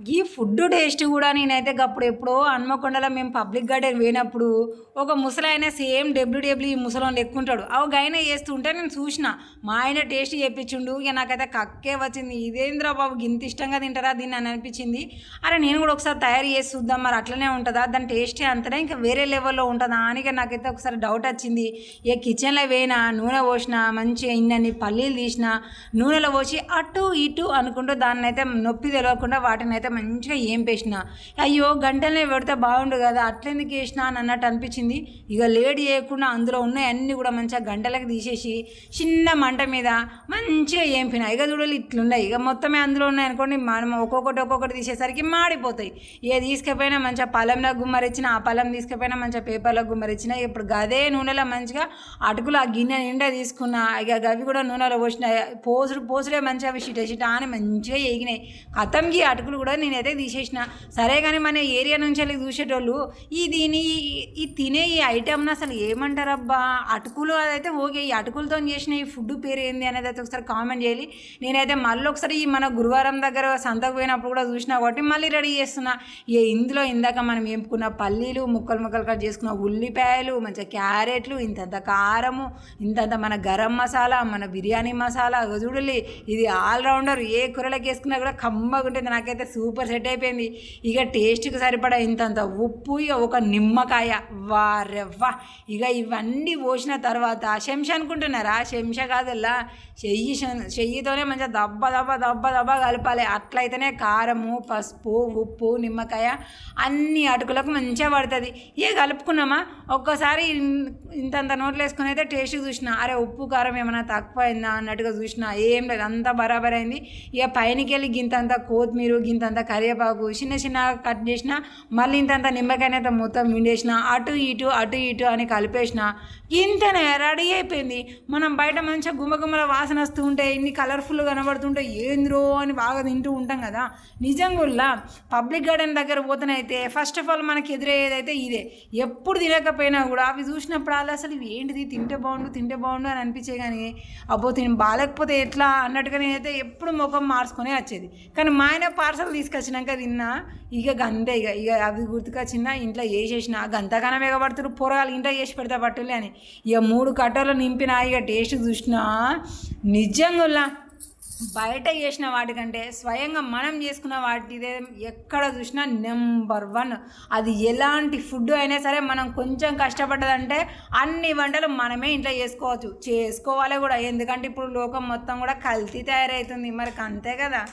ఈ food taste కూడా నేనైతే అప్పుడు ఎప్పుడో హన్మకొండలో మేము పబ్లిక్ గార్డెన్ పోయినప్పుడు ఒక ముసలాయన సేమ్ డబ్ల్యూడబ్ల్యూ ఈ ముసలోని ఎక్కుంటాడు. అవి గైన చేస్తుంటే నేను చూసిన. మా ఆయన టేస్ట్ చేయించుండు ఇక నాకైతే కక్కే వచ్చింది. ఇదేంద్రా బాబు ఇంత ఇష్టంగా తింటారా దీన్ని అని అనిపించింది. అరే నేను కూడా ఒకసారి తయారు చేసి చూద్దాం. మరి అట్లనే ఉంటుందా? దాని టేస్టే అంతనే ఇంకా వేరే లెవెల్లో ఉంటుందా అని నాకైతే ఒకసారి డౌట్ వచ్చింది. ఇక కిచెన్లో వేయినా నూనె పోసిన మంచిగా ఇన్నన్ని పల్లీలు తీసిన నూనెలో పోసి అటు ఇటు అనుకుంటూ దాన్ని అయితే నొప్పి తెలవకుండా వాటిని అయితే మంచిగా ఏం పేసిన అయ్యో గంటలనే పెడితే బాగుండు కదా అట్లెందుకు వేసిన అని అన్నట్టు అనిపించింది. ఇక లేట్ చేయకుండా అందులో ఉన్నాయన్నీ కూడా మంచిగా గంటలకు తీసేసి చిన్న మంట మీద మంచిగా ఏంపిన. ఇక చూడాలి ఇట్లున్నాయి. ఇక మొత్తమే అందులో ఉన్నాయి అనుకోండి మనం ఒక్కొక్కటి ఒక్కొక్కటి తీసేసరికి మాడిపోతాయి. ఇక తీసుకుపోయినా మంచిగా పలంలో గుమ్మరిచ్చిన ఆ పలం తీసుకుపోయినా మంచిగా పేపర్లో గుమ్మరిచ్చిన ఇప్పుడు గదే నూనెలో మంచిగా అటుకులు ఆ గిన్నె నిండా తీసుకున్న ఇక అవి కూడా నూనెలో పోసిన పోసుడు పోసుడే మంచిగా అవి షిట షిట అని మంచిగా ఎగినాయి కథంకి అటుకులు కూడా నేనైతే తీసేసిన. సరే కానీ మన ఏరియా నుంచి వెళ్ళి చూసేటోళ్ళు ఈ దీని ఈ తినే ఈ ఐటెంని అసలు ఏమంటారబ్బా? అటుకులు అదైతే ఓకే ఈ అటుకులతో చేసిన ఈ ఫుడ్ పేరు ఏంది అనేది అయితే ఒకసారి కామెంట్ చేయాలి. నేనైతే మళ్ళీ ఒకసారి ఈ మన గురువారం దగ్గర సంతకు పోయినప్పుడు కూడా చూసినా కాబట్టి మళ్ళీ రెడీ చేస్తున్నా. ఏ ఇందులో ఇందాక మనం ఏంపుకున్న పల్లీలు ముక్కలు ముక్కలు కట్ చేసుకున్న ఉల్లిపాయలు మంచిగా క్యారెట్లు ఇంతంత కారము ఇంతంత మన గరం మసాలా మన బిర్యానీ మసాలా చూడలే ఇది ఆల్రౌండర్ ఏ కూరలకు వేసుకున్నా కూడా కమ్మగా ఉంటుంది. నాకైతే సూపర్ సూపర్ సెట్ అయిపోయింది. ఇక టేస్ట్కి సరిపడా ఇంతంత ఉప్పు ఇక ఒక నిమ్మకాయ. వారెవ్వా ఇక ఇవన్నీ పోసిన తర్వాత శంష అనుకుంటున్నారా? శంష కాదల్లా చెయ్యి చెయ్యితోనే మంచిగా దబ్బ దబ్బ దబ్బ దబ్బ కలపాలి. అట్లయితేనే కారము పసుపు ఉప్పు నిమ్మకాయ అన్ని అటుకులకు మంచిగా పడుతుంది. ఏ కలుపుకున్నామా? ఒక్కసారి ఇంతంత నోట్లు వేసుకుని అయితే టేస్ట్ చూసిన అరే ఉప్పు కారం ఏమైనా తక్కువ అయిందా అన్నట్టుగా చూసిన ఏం లేదు. అంతా బరాబర్ అయింది ఇక పైనకి వెళ్ళి గింతంత కొత్తిమీర గింతంత కరివేపాకు చిన్న చిన్న కట్ చేసిన మళ్ళీ ఇంతంత నిమ్మకాయనైతే మొత్తం విండేసిన అటు ఇటు అటు ఇటు అని కలిపేసిన ఇంతనే రెడీ అయిపోయింది. మనం బయట మంచిగా గుమ్మగుమ్మల వాసన వస్తూ ఉంటే ఇన్ని కలర్ఫుల్ కనబడుతుంటే ఏంద్రో అని బాగా తింటూ ఉంటాం కదా. నిజంగా పబ్లిక్ గార్డెన్ దగ్గర పోతేనైతే ఫస్ట్ ఆఫ్ ఆల్ మనకి ఎదురయ్యేదైతే ఇదే. ఎప్పుడు తినకపోయినా కూడా అవి చూసినప్పుడు అలా అసలు ఇవి ఏంటిది? తింటే బాగుండు తింటే బాగుండు అని అనిపించే కానీ అబ్బో తిని బాగాలేకపోతే ఎట్లా? అన్నట్టుగా నేనైతే ఎప్పుడు ముఖం మార్చుకొని వచ్చేది. కానీ మా ఆయన పార్సల్ తీసుకొచ్చినాక తిన్నా ఇక గంతే ఇక ఇక అవి గుర్తుకొచ్చిందా ఇంట్లో వేసేసిన గంతగానం ఎగబడుతురు పొరగాలు ఇంట్లో చేసి పెడతా పట్టులే అని. ఇక మూడు కట్టలు నింపిన ఇక టేస్ట్ చూసినా నిజంగా బయట చేసిన వాటికంటే స్వయంగా మనం చేసుకున్న వాటిదే ఎక్కడ చూసినా నెంబర్ వన్. అది ఎలాంటి ఫుడ్ అయినా సరే మనం కొంచెం కష్టపడ్డదంటే అన్ని వంటలు మనమే ఇంట్లో చేసుకోవచ్చు. చేసుకోవాలి కూడా ఎందుకంటే ఇప్పుడు లోకం మొత్తం కూడా కల్తీ తయారవుతుంది మరి అంతే కదా.